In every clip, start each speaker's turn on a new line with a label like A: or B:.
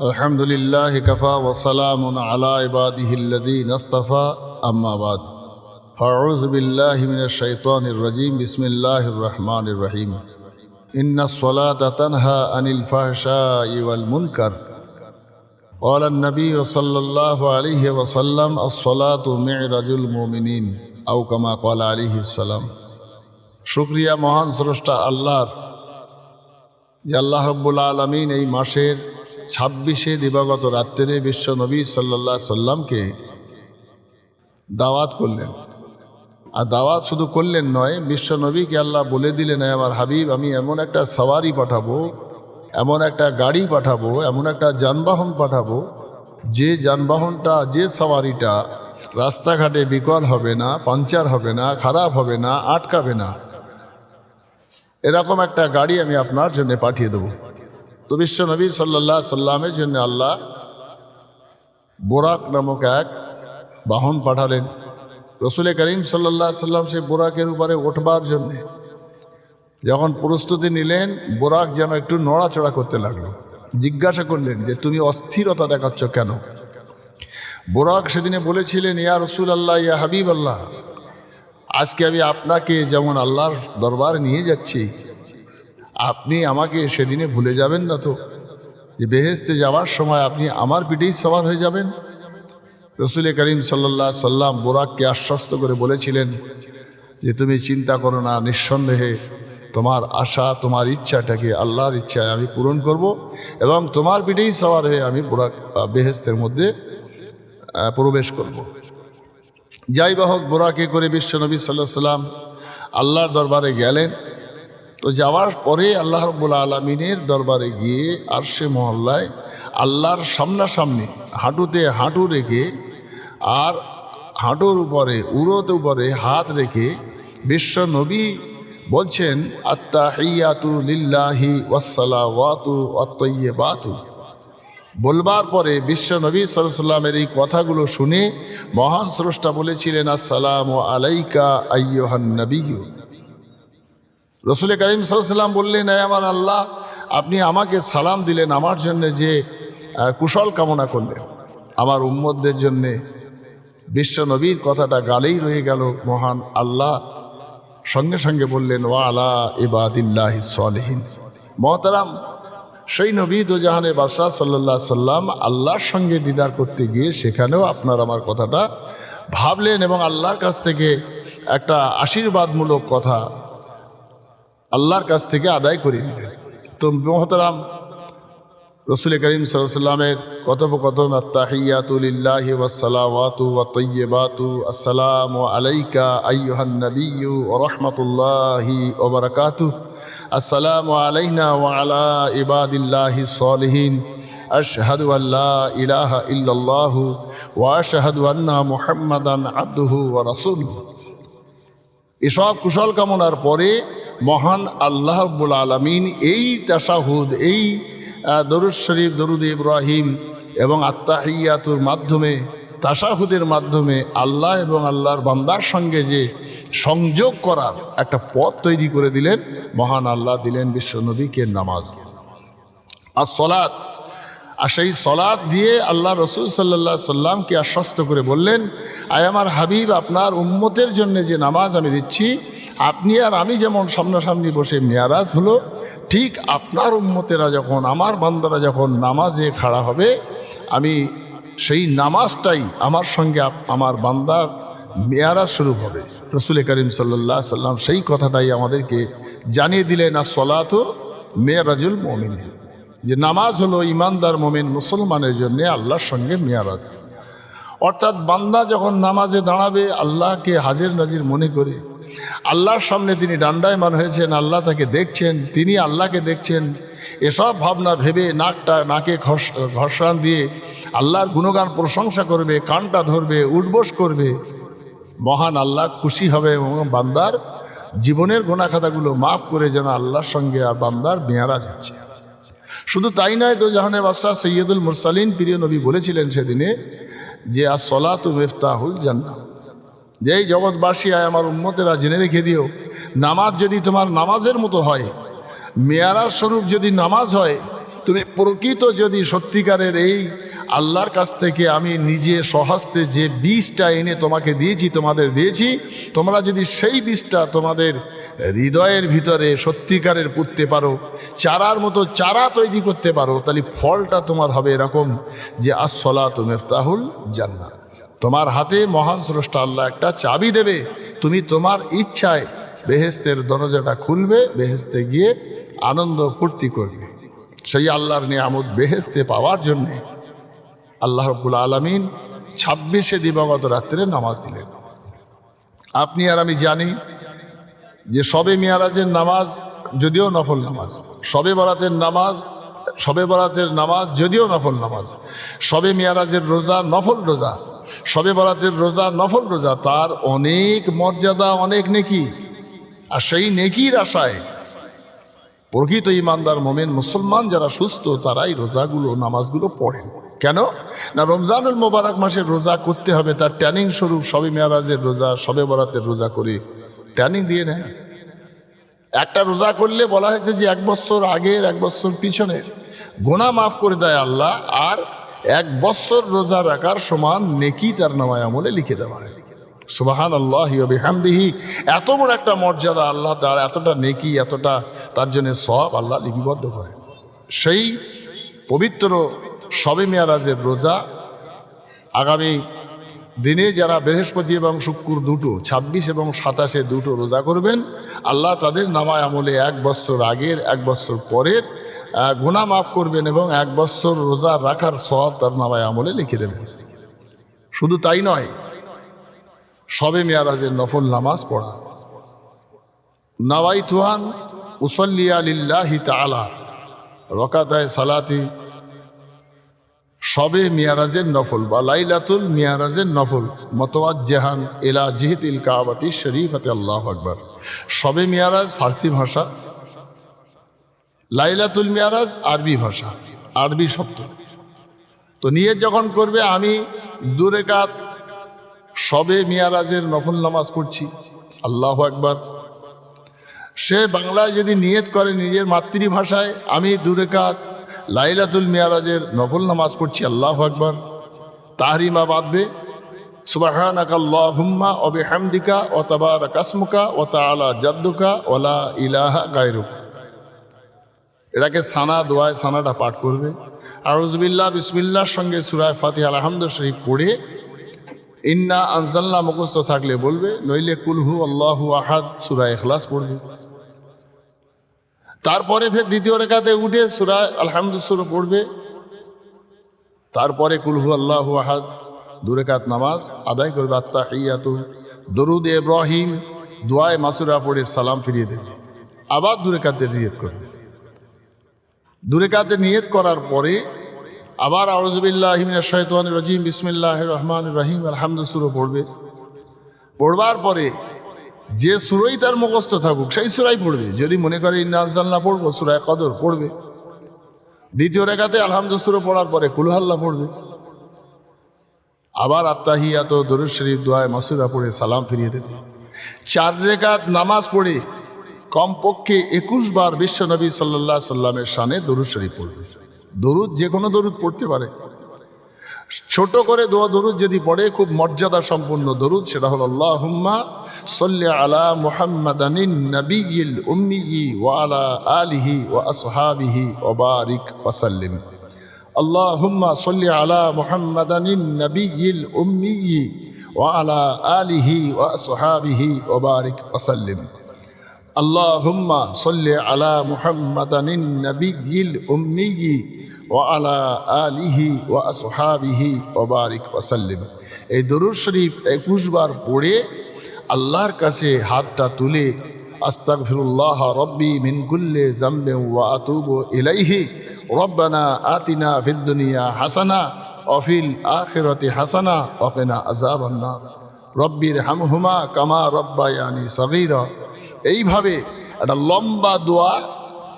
A: الحمد لله كفى وسلام على عباده الذين اصطفى أما بعد فأعوذ بالله من الشيطان الرجيم بسم الله الرحمن الرحيم إن الصلاة تنهى عن الفحشاء والمنكر قال النبي صلى الله عليه وسلم الصلاة معرج المؤمنين أو كما قال عليه السلام শুক্রিয়া মহান স্রষ্টা আল্লাহর যে আল্লাহ রব্বুল আলমিন এই মাসের ছাব্বিশে দিবাগত রাত্রে বিশ্ব নবী সাল্লাহ সাল্লামকে দাওয়াত করলেন। আর দাওয়াত শুধু করলেন নয়, বিশ্ব নবীকে আল্লাহ বলে দিলেন "এ আমার হাবিব, আমি এমন একটা সওয়ারি পাঠাবো, এমন একটা গাড়ি পাঠাবো, এমন একটা যানবাহন পাঠাবো, যে যানবাহনটা, যে সওয়ারিটা রাস্তাঘাটে বিকল হবে না পাঞ্চার হবে না, খারাপ হবে না, আটকাবে না, এরকম একটা গাড়ি আমি আপনার জন্য পাঠিয়ে দেবো। তো বিশ্ব নবী সাল্লাহ সাল্লামের জন্য আল্লাহ বোরাক নামক এক বাহন পাঠালেন। রসুল করিম সাল্লাহ সাল্লাম সেই বোরাকের উপরে ওঠবার জন্যে যখন প্রস্তুতি নিলেন, বোরাক যেন একটু নড়াচড়া করতে লাগল। জিজ্ঞাসা করলেন যে, তুমি অস্থিরতা দেখাচ্ছ কেন? বোরাক সেদিনে বলেছিলেন, ইয়া রসুল আল্লাহ ইয়া হাবিব আল্লাহ আজকে আমি আপনাকে যেমন আল্লাহর দরবারে নিয়ে যাচ্ছি আপনি আমাকে সেদিনে ভুলে যাবেন না তো। যে বেহেস্তে যাওয়ার সময় আপনি আমার পিঠেই সবার হয়ে যাবেন। রসুল করিম সাল্লাহ সাল্লাম বোরাককে আশ্বস্ত করে বলেছিলেন যে, তুমি চিন্তা করো না, নিঃসন্দেহে তোমার আশা, তোমার ইচ্ছাটাকে আল্লাহর ইচ্ছায় আমি পূরণ করব এবং তোমার পিঠেই সবার হয়ে আমি বোরাক বেহেস্তের মধ্যে প্রবেশ করব। যাই বাহক বোরাকে করে বিশ্বনবী সাল্লাহ সাল্লাম আল্লাহর দরবারে গেলেন। তো যাওয়ার পরে আল্লাহ রব্বুল আলমিনের দরবারে গিয়ে আর সে মহল্লায় আল্লাহর সামনাসামনি হাঁটুতে হাঁটু রেখে আর হাঁটুর উপরে উড়োতে উপরে হাত রেখে বিশ্ব নবী বলছেন আত্মা হিয়াতু লিল্লাহি ওয়াসালা ওয়াতু অত্তইয়ে বাতু বলবার পরে বিশ্ব নবী সাল্লামের এই কথাগুলো শুনে মহান স্রষ্টা বলেছিলেন, আসসালাম আলাইকা আইয়হান নবীয় রসুল করিম সাল্লাম বললেন "এ আমার আল্লাহ, আপনি আমাকে সালাম দিলেন আমার জন্য যে কুশল কামনা করলেন। আমার উম্মতদের জন্যে বিশ্ব নবীর কথাটা গালেই রয়ে গেল। মহান আল্লাহ সঙ্গে সঙ্গে বললেন, ওয়া আলা ইবাদিল্লাহ সালেহীন। মহতারাম, সেই নবী দোজাহানের বাদশাহ সাল্লাহ সাল্লাম আল্লাহর সঙ্গে দিদার করতে গিয়ে সেখানেও আপনার আমার কথাটা ভাবলেন এবং আল্লাহর কাছ থেকে একটা আশীর্বাদমূলক কথা আল্লাহর কাছ থেকে আদায় করে নিলেন। তো মহতারাম, রসুল করিম সাল্লামের কথোপকথন আত্মাহিয়াতুলিল্লাহি ওয়াসালাওয়াতু ওয়া তৈয়বাতু আসসালামু আলাইকা আইয়ুহান নাবিয়্যু ওয়া রাহমাতুল্লাহি ওয়া বারাকাতুহু। আসসালামু আলাইনা ওয়া আলা ইবাদিল্লাহি সলিহিন। আশহাদু আল্লা ইলাহা ইল্লাল্লাহু ওয়া আশহাদু আন্না মুহাম্মাদান আবদুহু ওয়া রাসূলুহু। এসব কুশল কামনার পরে মহান আল্লাহ রব্বুল আলমিন এই তাসাহুদ এই দরুদ শরীফ, দরুদ ইব্রাহিম এবং আত্মাহিয়াতুর মাধ্যমে তাসাহুদের মাধ্যমে আল্লাহ এবং আল্লাহর বান্দার সঙ্গে যে সংযোগ করার একটা পথ তৈরি করে দিলেন, মহান আল্লাহ দিলেন বিশ্ব নবীকে নামাজ। আর সলাৎ, আর সেই সলাৎ দিয়ে আল্লাহ রসুল সাল্লাহ সাল্লামকে আশ্বস্ত করে বললেন, আয় আমার হাবিব, আপনার উম্মতের জন্য যে নামাজ আমি দিচ্ছি আপনি আর আমি যেমন সামনাসামনি বসে মেয়ারাজ হলো, ঠিক আপনার উন্মতেরা যখন, আমার বান্দারা যখন নামাজে খাড়া হবে, আমি সেই নামাজটাই আমার সঙ্গে আমার বান্দার মেয়ারাজ শুরু হবে। রসুল করিম সাল্লাহ সাল্লাম সেই কথাটাই আমাদেরকে জানিয়ে দিলেন আর সলাত মেয়ারাজুল মমিনী যে নামাজ হলো ইমানদার মোমেন মুসলমানের জন্য আল্লাহর সঙ্গে মেয়ারাজ। অর্থাৎ বান্দা যখন নামাজে দাঁড়াবে, আল্লাহকে হাজির নাজির মনে করে আল্লাহর সামনে তিনি ডান্ডায়মান হয়েছেন, আল্লাহ তাকে দেখছেন, তিনি আল্লাহকে দেখছেন। এসব ভাবনা ভেবে নাকটা, নাকে ঘর্ষণ দিয়ে আল্লাহর গুণগান প্রশংসা করবে, কানটা ধরবে, উঠবোস করবে। মহান আল্লাহ খুশি হবে এবং বান্দার জীবনের গোনাখাতাগুলো মাফ করে যেন আল্লাহর সঙ্গে আর বান্দার মেয়ারাজ হচ্ছে শুধু তাই নয়, দো জাহানের বাদশাহ সৈয়দুল মুরসালিন, প্রিয় নবী বলেছিলেন সেদিনে যে আর সলাতু মেফতাহুল জান্না যে এই জগৎবাসী আয় আমার উম্মতেরা জেনে রেখে দিও, নামাজ যদি তোমার নামাজের মতো হয় মেয়ারাজ স্বরূপ যদি নামাজ হয়, তুমি প্রকৃত যদি সত্যিকারের এই আল্লাহর কাছ থেকে আমি নিজে সহস্তে যে বীজটা এনে তোমাকে দিয়েছি, তোমাদের দিয়েছি, তোমরা যদি সেই বীজটা তোমাদের হৃদয়ের ভিতরে সত্যিকারের পুঁততে পারো, চারার মতো চারা তৈরি করতে পারো, তাহলে ফলটা তোমার হবে এরকম যে আসলা তুমের তাহুল জান্নাত। তোমার হাতে মহান স্রষ্টা আল্লাহ একটা চাবি দেবে। তুমি তোমার ইচ্ছায় বেহেস্তের দরজাটা খুলবে, বেহেস্তে গিয়ে আনন্দ ফুর্তি করবে। সেই আল্লাহর নিয়ামত বেহেস্তে পাওয়ার জন্যে আল্লাহ রব্বুল আলমিন ছাব্বিশে দিবাগত রাত্রে নামাজ দিলেন। আপনি আর আমি জানি যে সবে মিয়ারাজের নামাজ যদিও নফল নামাজ, সবে বরাতের নামাজ, সবে বরাতের নামাজ যদিও নফল নামাজ, সবে মিয়ারাজের রোজা নফল রোজা সবে বরাতের রোজা, নফল রোজা, তার অনেক মর্যাদা, অনেক নেকি। আর সেই নেকির আশায় প্রকৃত ইমানদার মোমেন মুসলমান যারা সুস্থ, তারাই রোজাগুলো, নামাজগুলো পড়েন। কেন? না, রমজানুল মোবারক মাসের রোজা করতে হবে, তার ট্যানিং স্বরূপ সবে মেয়ারাজের রোজা, সবে বরাতের রোজা করে ট্যানিং দিয়ে নেয়। একটা রোজা করলে বলা হয়েছে যে, এক বছর আগের, এক বছর পিছনের। গোনা মাফ করে দেয় আল্লাহ, আর এক বছর রোজা রাখার সমান নেকি তার নামায় আমলে লিখে দেওয়া হয়। সুবাহান আল্লাহ হামদিহি এত বড় একটা মর্যাদা আল্লাহ তার এতটা নেকি, এতটা তার জন্য সব আল্লাহ লিপিবদ্ধ করেন। সেই পবিত্র সবে মেয়ারাজের রোজা আগামী দিনে যারা বৃহস্পতি এবং শুক্র দুটো ২৬ এবং সাতাশে দুটো রোজা করবেন, আল্লাহ তাদের নামায় আমলে এক বছর আগের, এক বছর পরের গুনাহ মাফ করবেন এবং এক বছর রোজা রাখার সব তার নামায় আমলে লিখে দেবেন। শুধু তাই নয়, সবে মেয়ারাজের নফল নামাজ পড়া। নাওয়াই তুহান উসল্লিয়া লিল্লাহি তালা রকাতায় সালাতি সবে মিয়ারাজের নফল বা লাইলাতুল মিয়ারাজের নফল মতওয়াজ জেহান এলা জিহিতিল কাবাতি শরীফাতে আল্লাহ আকবর। সবে মিয়ারাজ ফার্সি ভাষা, লাইলাতুল মিয়ারাজ আরবি ভাষা, আরবি শব্দ। তো নিয়ে যখন করবে, আমি দুরেকাত সবে মিয়ারাজের নফল নামাজ পড়ছি, আল্লাহ একবার সে বাংলায় যদি নিয়ত করে নিজের মাতৃভাষায়, আমি দুরেকাত লাইলাতুল মিয়ারাজের নফল নামাজ পড়ছি, আল্লাহ আকবর। তাহরিমা বাঁধবে। সুবাহানাক আল্লাহুম্মা ও বিহামদিকা ও তাবারাক আসমুকা ও তাআলা জাদ্দুকা ওলা ইলাহা গায়রুক। এটাকে সানা, দোয়ায় সানাটা পাঠ করবে। আউজবিল্লাহ বিসমিল্লার সঙ্গে সুরায় ফাতিহ আলহামদ শরীফ পড়ে। ইন্না আনজাল্লা মুখস্থ থাকলে বলবে, নইলে কুলহু আল্লাহু আহাদ সুরায় এখলাস পড়বে। তারপরে ফের দ্বিতীয় রেখাতে উঠে সুরায় আলহামদুসুর পড়বে। তারপরে কুলহু আল্লাহ আহাদ দুরেকাত নামাজ আদায় করবে। আত্মা হিয়াতু দরুদ ইব্রাহিম, দোয়ায় মাসুরা পড়ে সালাম ফিরিয়ে দেবে। আবার দুরেকাতে নিয়ত করবে। দুরেকাতে নিয়ত করার পরে আবার আউজবিল্লাহ হিমিনা শৈতান রাজিম বিসমিল্লাহ রহমান রহিম আলহামদুসুরও পড়বে। পড়বার পরে যে সুরই তার মুখস্থ থাকুক, সেই সুরাই পড়বে। যদি মনে করে ইন্নাজাল্লাহ পড়ব, সুরায় কদর পড়বে। দ্বিতীয় রেখাতে আলহামদুসুরও পড়ার পরে কুলহাল্লা পড়বে। আবার আত্মাহিয়াত দরুদ শরীফ দোয়ায় মাসুরা পড়ে সালাম ফিরিয়ে দেবে। চার রেখাত নামাজ পড়ে কমপক্ষে একুশ বার বিশ্বনবী সাল্লাহ সাল্লামের সানে দরুদ শরীফ পড়বে। দরুদ যে কোনো দরুদ পড়তে পারে। ছোট করে দোয়া দরুদ যদি পড়ে, খুব মর্যাদা সম্পূর্ণ দরুদ, সেটা হলো আল্লাহুম্মা সল্লি আলা মুহাম্মাদানিন নবিয়িল উম্মিয়ি ওয়া আলিহি ও আসহাবিহি ও বারিক ওসাল্লিম সাল্লিম। আল্লাহুম্মা সল্লি আলা মুহাম্মাদানিন নবিয়িল উম্মিয়ি ওয়া আলা আলিহি ও আসহাবিহি ও বারিক ওসাল্লিম সাল্লিম। আল্লাহুম্মা সল্লি আলা মুহাম্মাদানিন নবিয়িল উম্মিয়ি ওয়ালা আলিহি ওয়া আসহাবিহি ওবারিক ওয়াসাল্লিম এই দরুদ শরীফ একুশবার পড়ে আল্লাহর কাছে হাতটা তুলে, আস্তাগফিরুল্লাহ রব্বি মিন কুল্লি জামবে ওয়া আতুবু ইলাইহি, রব্বানা আতিনা ফিদ দুনিয়া হাসানা অফিল আখিরাতি হাসানা অফেনা আযাবান্না রব্বির হামহুমা কামা রব্বায়ানি সগীরা। এইভাবে একটা লম্বা দোয়া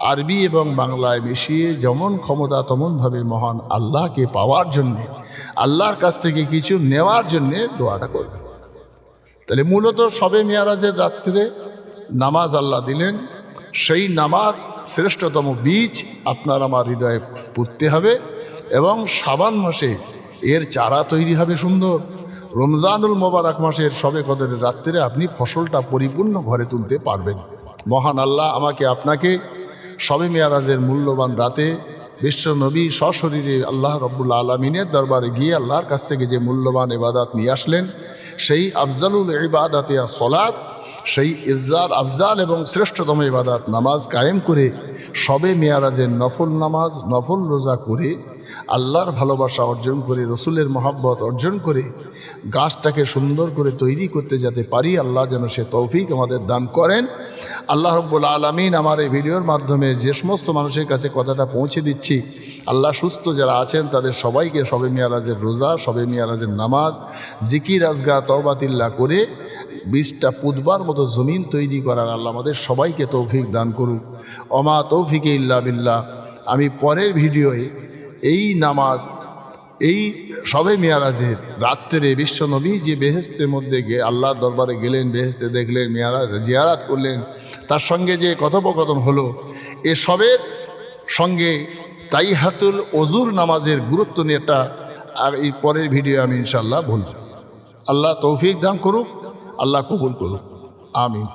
A: আরবি এবং বাংলায় মিশিয়ে যেমন ক্ষমতা তেমনভাবে মহান আল্লাহকে পাওয়ার জন্যে, আল্লাহর কাছ থেকে কিছু নেওয়ার জন্যে দোয়াটা করবে। তাহলে মূলত সবে মেয়ারাজের রাত্রে নামাজ আল্লাহ দিলেন। সেই নামাজ শ্রেষ্ঠতম বীজ আপনার আমার হৃদয়ে পুঁততে হবে এবং সাবান মাসে এর চারা তৈরি হবে সুন্দর। রমজানুল মোবারক মাসের সবে কদরের রাত্রে আপনি ফসলটা পরিপূর্ণ ঘরে তুলতে পারবেন। মহান আল্লাহ আমাকে আপনাকে সবে মেয়ারাজের মূল্যবান রাতে বিশ্ব নবী সশরীরে আল্লাহ রব্বুল্লা আলমিনের দরবারে গিয়ে আল্লাহর কাছ থেকে যে মূল্যবান এবাদাত নিয়ে আসলেন, সেই আফজালুল ইবাদাতে সলাদ সেই ইফজাল, আফজাল এবং শ্রেষ্ঠতম এবাদাত নামাজ কায়েম করে সবে মেয়ারাজের নফল নামাজ, নফল রোজা করে আল্লাহর ভালোবাসা অর্জন করে, রসুলের মহাব্বত অর্জন করে, গাছটাকে সুন্দর করে তৈরি করতে যাতে পারি, আল্লাহ যেন সে তৌফিক আমাদের দান করেন। আল্লাহ রব্বুল আলমিন আমার এই ভিডিওর মাধ্যমে যে সমস্ত মানুষের কাছে কথাটা পৌঁছে দিচ্ছি, আল্লাহ সুস্থ যারা আছেন তাদের সবাইকে সবে মিয়ারাজের রোজা, সবে মিয়ারাজের নামাজ, জিকির আজগা তওবাতিল্লা করে বীজটা পুতবার মতো জমিন তৈরি করার আল্লাহ আমাদের সবাইকে তৌফিক দান করুক। অমা তৌফিকে ইল্লা বিল্লাহ। আমি পরের ভিডিওয়ে এই নামাজ, এই সবে মেয়ারাজের রাত্রে বিশ্বনবী যে বেহেস্তের মধ্যে গে আল্লাহর দরবারে গেলেন, বেহেস্তে দেখলেন, মেয়ারাজ, জিয়ারাত করলেন, তার সঙ্গে যে কথোপকথন হলো, এ সবের সঙ্গে তাই হাতুল অজুর নামাজের গুরুত্ব নিয়ে একটা এই পরের ভিডিও আমি ইনশাল্লাহ বলব। আল্লাহ তৌফিক দান করুক, আল্লাহ কবুল করুক। আমিন।